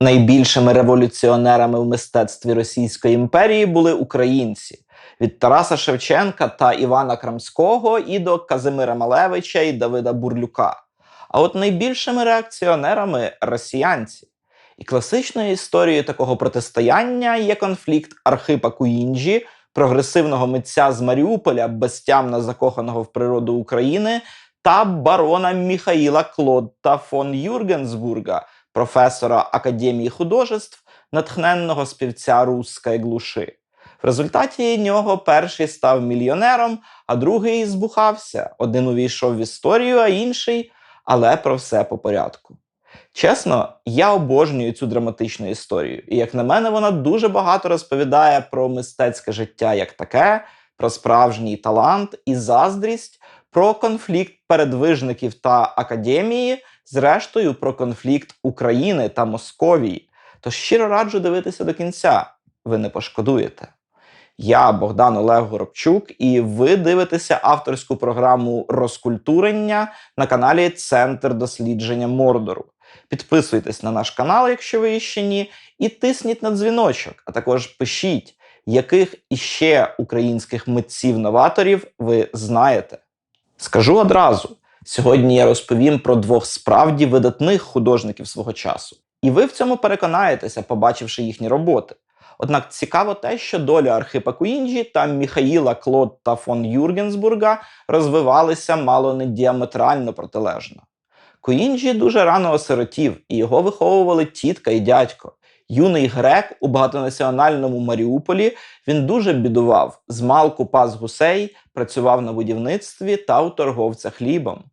Найбільшими революціонерами в мистецтві Російської імперії були українці від Тараса Шевченка та Івана Крамського і до Казимира Малевича і Давида Бурлюка. А от найбільшими реакціонерами росіянці. І класичною історією такого протистояння є конфлікт Архипа Куінджі, прогресивного митця з Маріуполя, безтямно закоханого в природу України, та барона Міхаїла Клодта фон Юргенсбурга, професора Академії художеств, натхненного співця Русської глуши. В результаті нього перший став мільйонером, а другий збухався. Один увійшов в історію, а інший, але про все по порядку. Чесно, я обожнюю цю драматичну історію, і як на мене, вона дуже багато розповідає про мистецьке життя як таке, про справжній талант і заздрість, про конфлікт передвижників та академії, зрештою про конфлікт України та Московії. Тож щиро раджу дивитися до кінця. Ви не пошкодуєте. Я Богдан Олег Горобчук, і ви дивитеся авторську програму розкультурення на каналі Центр дослідження Мордору. Підписуйтесь на наш канал, якщо ви ще ні, і тисніть на дзвіночок, а також пишіть, яких іще українських митців-новаторів ви знаєте. Скажу одразу: сьогодні я розповім про двох справді видатних художників свого часу, і ви в цьому переконаєтеся, побачивши їхні роботи. Однак цікаво те, що доля Архипа Куінджі та Міхаїла Клодта фон Юргенсбурга розвивалися мало не діаметрально протилежно. Куінджі дуже рано осиротів, і його виховували тітка і дядько. Юний грек у багатонаціональному Маріуполі він дуже бідував, змалку пас гусей, працював на будівництві та у торговця хлібом.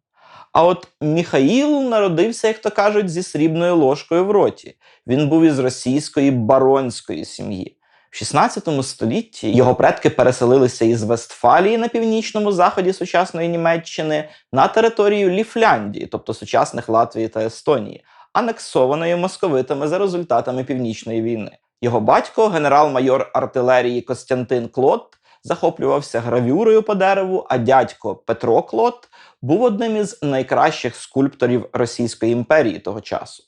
А от Міхаїл народився, як то кажуть, зі срібною ложкою в роті. Він був із російської баронської сім'ї. В 16 столітті його предки переселилися із Вестфалії на північному заході сучасної Німеччини на територію Ліфляндії, тобто сучасних Латвії та Естонії, анексованої московитами за результатами Північної війни. Його батько, генерал-майор артилерії Костянтин Клот, захоплювався гравюрою по дереву, а дядько Петро Клот був одним із найкращих скульпторів Російської імперії того часу.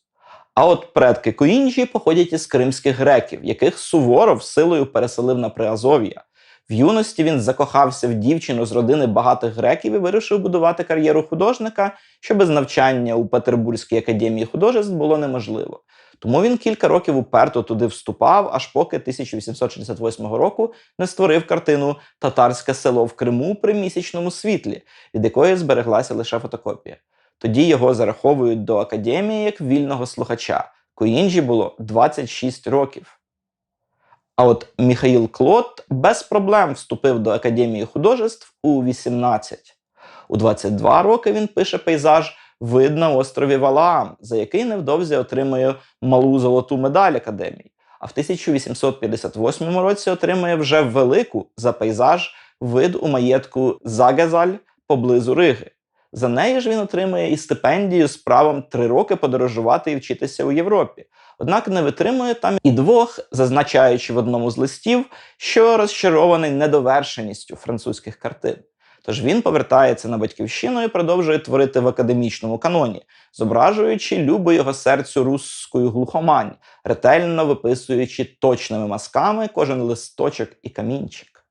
А от предки Куінджі походять із кримських греків, яких Суворов силою переселив на Приазов'я. В юності він закохався в дівчину з родини багатих греків і вирішив будувати кар'єру художника, що без навчання у Петербурзькій академії художеств було неможливо. Тому він кілька років уперто туди вступав, аж поки 1868 року не створив картину Татарське село в Криму при місячному світлі, від якої збереглася лише фотокопія. Тоді його зараховують до академії як вільного слухача. Коїнджі було 26 років. А от Міхаїл Клод без проблем вступив до Академії художеств у 18. У 22 роки він пише пейзаж Вид на острові Валаам, за який невдовзі отримує малу золоту медаль Академії. А в 1858 році отримує вже велику за пейзаж вид у маєтку Загезаль поблизу Риги. За неї ж він отримує і стипендію з правом три роки подорожувати і вчитися у Європі. Однак не витримує там і двох, зазначаючи в одному з листів, що розчарований недовершеністю французьких картин. Тож він повертається на батьківщину і продовжує творити в академічному каноні, зображуючи любу його серцю русською глухомань, ретельно виписуючи точними мазками кожен листочок і камінчик.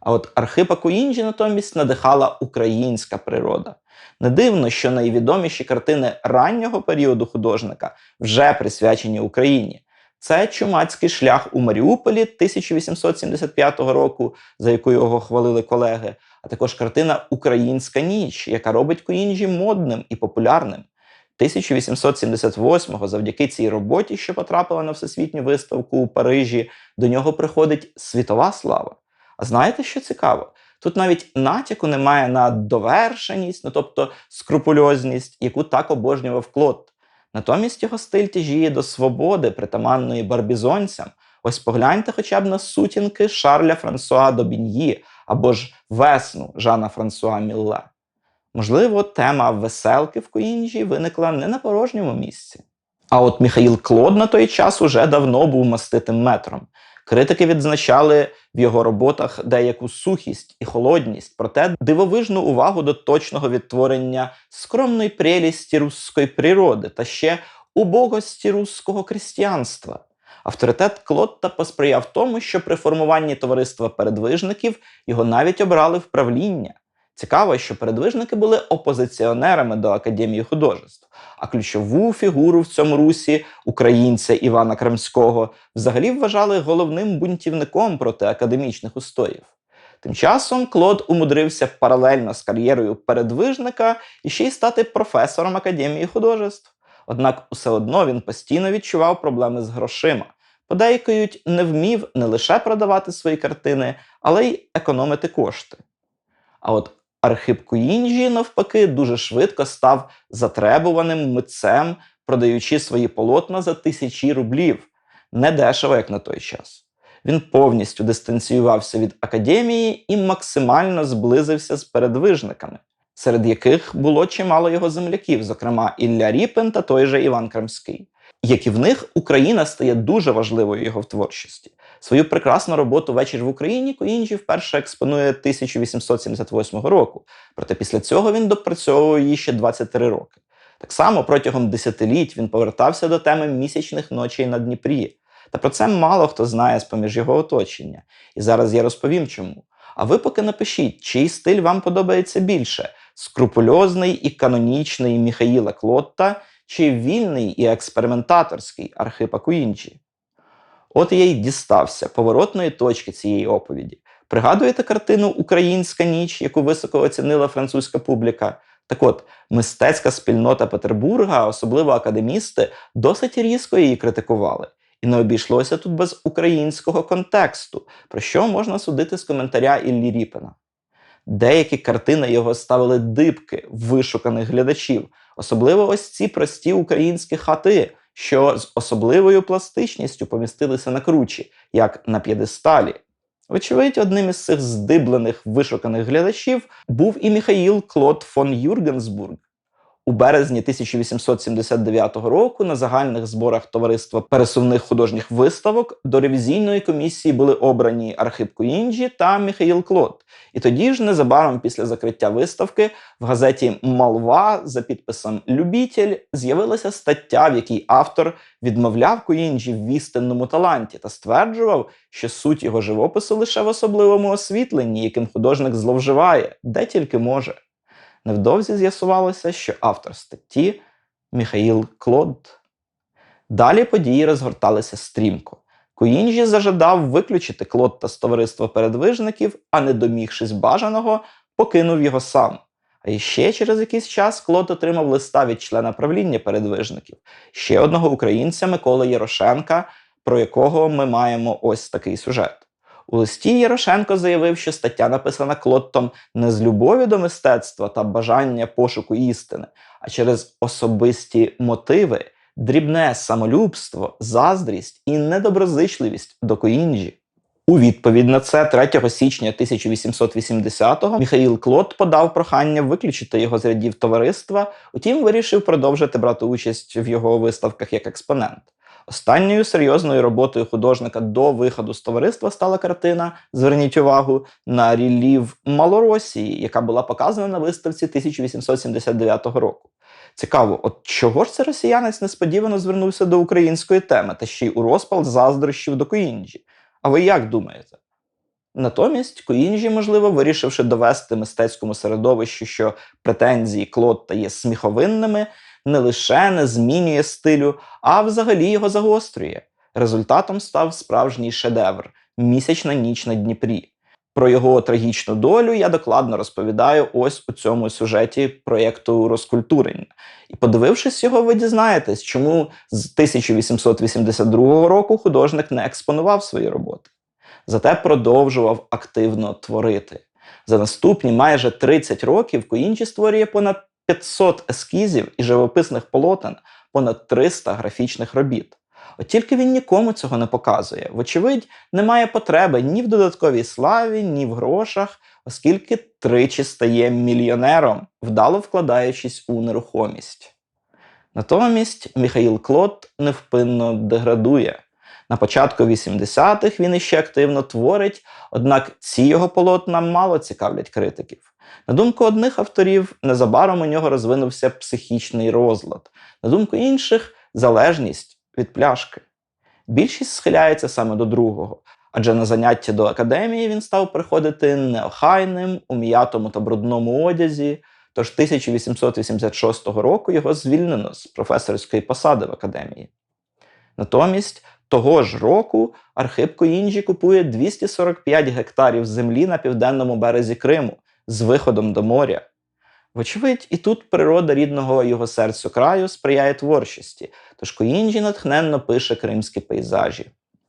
А от Архипа Куінджі натомість надихала українська природа. Не дивно, що найвідоміші картини раннього періоду художника вже присвячені Україні. Це чумацький шлях у Маріуполі 1875 року, за яку його хвалили колеги, а також картина Українська ніч, яка робить Куінджі модним і популярним. 1878-го, завдяки цій роботі, що потрапила на всесвітню виставку у Парижі, до нього приходить світова слава. А знаєте, що цікаво? Тут навіть натяку немає на довершеність, ну тобто скрупульозність, яку так обожнював Клод. Натомість його стиль тяжіє до свободи, притаманної барбізонцям. Ось погляньте хоча б на сутінки Шарля Франсуа Добіньї або ж весну Жана Франсуа Мілле. Можливо, тема веселки в Коінджі виникла не на порожньому місці. А от Міхаїл Клод на той час уже давно був маститим метром. Критики відзначали в його роботах деяку сухість і холодність, проте дивовижну увагу до точного відтворення скромної прелісті руської природи та ще убогості русского крістіанства. Авторитет Клотта посприяв тому, що при формуванні товариства передвижників його навіть обрали в правління. Цікаво, що передвижники були опозиціонерами до Академії художеств, а ключову фігуру в цьому русі, українця Івана Крамського, взагалі вважали головним бунтівником проти академічних устоїв. Тим часом Клод умудрився паралельно з кар'єрою передвижника і ще й стати професором Академії художеств. Однак усе одно він постійно відчував проблеми з грошима. Подейкують, не вмів не лише продавати свої картини, але й економити кошти. А от Архип Куінджі, навпаки, дуже швидко став затребуваним митцем, продаючи свої полотна за тисячі рублів. Недешево, як на той час. Він повністю дистанціювався від академії і максимально зблизився з передвижниками, серед яких було чимало його земляків, зокрема Ілля Ріпин та той же Іван Крамський. Як і в них, Україна стає дуже важливою його в творчості. Свою прекрасну роботу Вечір в Україні Коінджі вперше експонує 1878 року, проте після цього він допрацьовує її ще 23 роки. Так само протягом десятиліть він повертався до теми місячних ночей на Дніпрі. Та про це мало хто знає з поміж його оточення. І зараз я розповім чому. А ви поки напишіть, чий стиль вам подобається більше: скрупульозний і канонічний Міхаїла Клотта чи вільний і експериментаторський Архипа Куінчі. От я й дістався поворотної точки цієї оповіді. Пригадуєте картину Українська ніч, яку високо оцінила французька публіка? Так от, мистецька спільнота Петербурга, особливо академісти, досить різко її критикували. І не обійшлося тут без українського контексту, про що можна судити з коментаря Іллі Ріпина. Деякі картини його ставили дибки вишуканих глядачів, особливо ось ці прості українські хати, що з особливою пластичністю помістилися на кручі, як на п'єдесталі. Вочевидь, одним із цих здиблених вишуканих глядачів був і Міхаїл Клод фон Юргенсбург. У березні 1879 року на загальних зборах товариства пересувних художніх виставок до ревізійної комісії були обрані Архип Куінджі та Міхаїл Клод. І тоді ж, незабаром після закриття виставки, в газеті Малва за підписом Любітель з'явилася стаття, в якій автор відмовляв Куінджі в істинному таланті та стверджував, що суть його живопису лише в особливому освітленні, яким художник зловживає, де тільки може. Невдовзі з'ясувалося, що автор статті Міхаїл Клод. Далі події розгорталися стрімко. Куінджі зажадав виключити Клодта з товариства передвижників, а не домігшись бажаного, покинув його сам. А іще через якийсь час Клод отримав листа від члена правління передвижників, ще одного українця Миколи Ярошенка, про якого ми маємо ось такий сюжет. У листі Ярошенко заявив, що стаття написана Клоттом не з любові до мистецтва та бажання пошуку істини, а через особисті мотиви, дрібне самолюбство, заздрість і недоброзичливість до Коінджі. У відповідь на це 3 січня 1880-го Міхаїл Клод подав прохання виключити його з рядів товариства, утім вирішив продовжити брати участь в його виставках як експонент. Останньою серйозною роботою художника до виходу з товариства стала картина Зверніть увагу на рілів Малоросії, яка була показана на виставці 1879 року. Цікаво, от чого ж це росіянець несподівано звернувся до української теми та ще й у розпал заздрощів до Коінджі? А ви як думаєте? Натомість Коінджі, можливо, вирішивши довести мистецькому середовищу, що претензії Клотта є сміховинними, не лише не змінює стилю, а взагалі його загострює. Результатом став справжній шедевр місячна ніч на Дніпрі. Про його трагічну долю я докладно розповідаю ось у цьому сюжеті проєкту розкультурення. І подивившись його, ви дізнаєтесь, чому з 1882 року художник не експонував свої роботи, зате продовжував активно творити. За наступні майже 30 років Коінчі створює понад 500 ескізів і живописних полотен, понад 300 графічних робіт. От тільки він нікому цього не показує. Вочевидь, немає потреби ні в додатковій славі, ні в грошах, оскільки тричі стає мільйонером, вдало вкладаючись у нерухомість. Натомість Міхаїл Клод невпинно деградує. На початку 80-х він іще активно творить, однак ці його полотна мало цікавлять критиків. На думку одних авторів, незабаром у нього розвинувся психічний розлад. На думку інших, залежність від пляшки. Більшість схиляється саме до другого, адже на заняття до академії він став приходити неохайним, у м'ятому та брудному одязі. Тож 1886 року його звільнено з професорської посади в академії. Натомість того ж року Архип Коінджі купує 245 гектарів землі на південному березі Криму з виходом до моря. Вочевидь, і тут природа рідного його серцю краю сприяє творчості, тож Коінджі натхненно пише кримські пейзажі.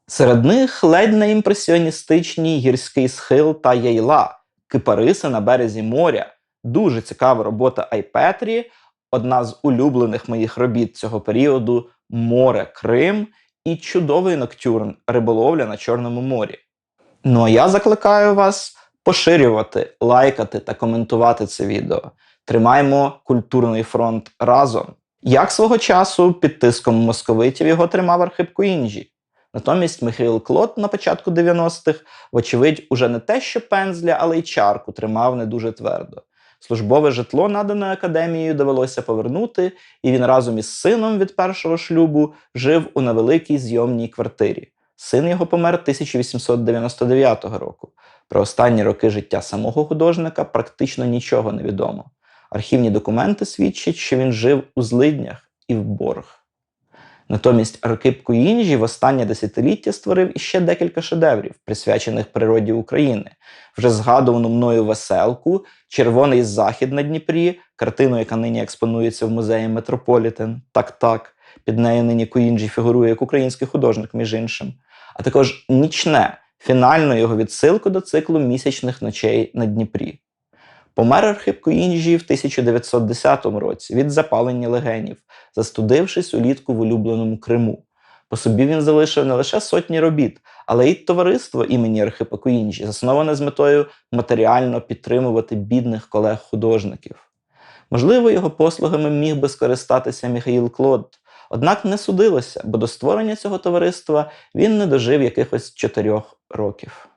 Серед них ледь не імпресіоністичні гірський схил та яйла, кипариси на березі моря, дуже цікава робота Айпетрі, одна з улюблених моїх робіт цього періоду Море Крим і чудовий ноктюрн риболовля на Чорному морі. Ну а я закликаю вас поширювати, лайкати та коментувати це відео. Тримаємо культурний фронт разом. Як свого часу під тиском московитів його тримав Архип Куінджі. Натомість Михайло Клод на початку 90-х, вочевидь, уже не те, що пензля, але й чарку тримав не дуже твердо. Службове житло, надане академією, довелося повернути, і він разом із сином від першого шлюбу жив у невеликій зйомній квартирі. Син його помер 1899 року. Про останні роки життя самого художника практично нічого не відомо. Архівні документи свідчать, що він жив у злиднях і в борг. Натомість Аркип Куїнджі в останнє десятиліття створив іще декілька шедеврів, присвячених природі України, вже згадувану мною веселку, Червоний захід на Дніпрі, картину, яка нині експонується в музеї Метрополітен. Так, так, під нею нині Куїнджі фігурує як український художник, між іншим, а також нічне, фінальну його відсилку до циклу місячних ночей на Дніпрі. Помер Архип Куінджі в 1910 році від запалення легенів, застудившись улітку в улюбленому Криму. По собі він залишив не лише сотні робіт, але й товариство імені Архипа Куінджі, засноване з метою матеріально підтримувати бідних колег-художників. Можливо, його послугами міг би скористатися Міхаїл Клод, однак не судилося, бо до створення цього товариства він не дожив якихось чотирьох років.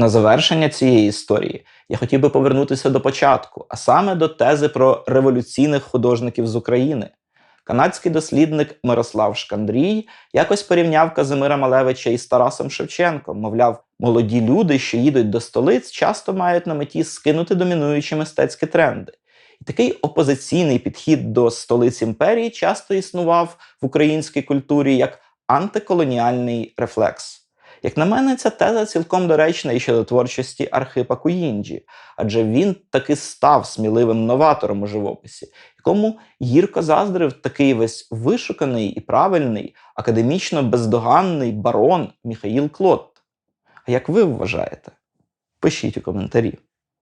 На завершення цієї історії я хотів би повернутися до початку, а саме до тези про революційних художників з України. Канадський дослідник Мирослав Шкандрій якось порівняв Казимира Малевича із Тарасом Шевченком. Мовляв, молоді люди, що їдуть до столиць, часто мають на меті скинути домінуючі мистецькі тренди. І такий опозиційний підхід до столиць імперії часто існував в українській культурі як антиколоніальний рефлекс. Як на мене, ця теза цілком доречна і щодо творчості Архипа Куїнджі, адже він таки став сміливим новатором у живописі, якому гірко заздрив такий весь вишуканий і правильний, академічно бездоганний барон Міхаїл Клод. А як ви вважаєте? Пишіть у коментарі.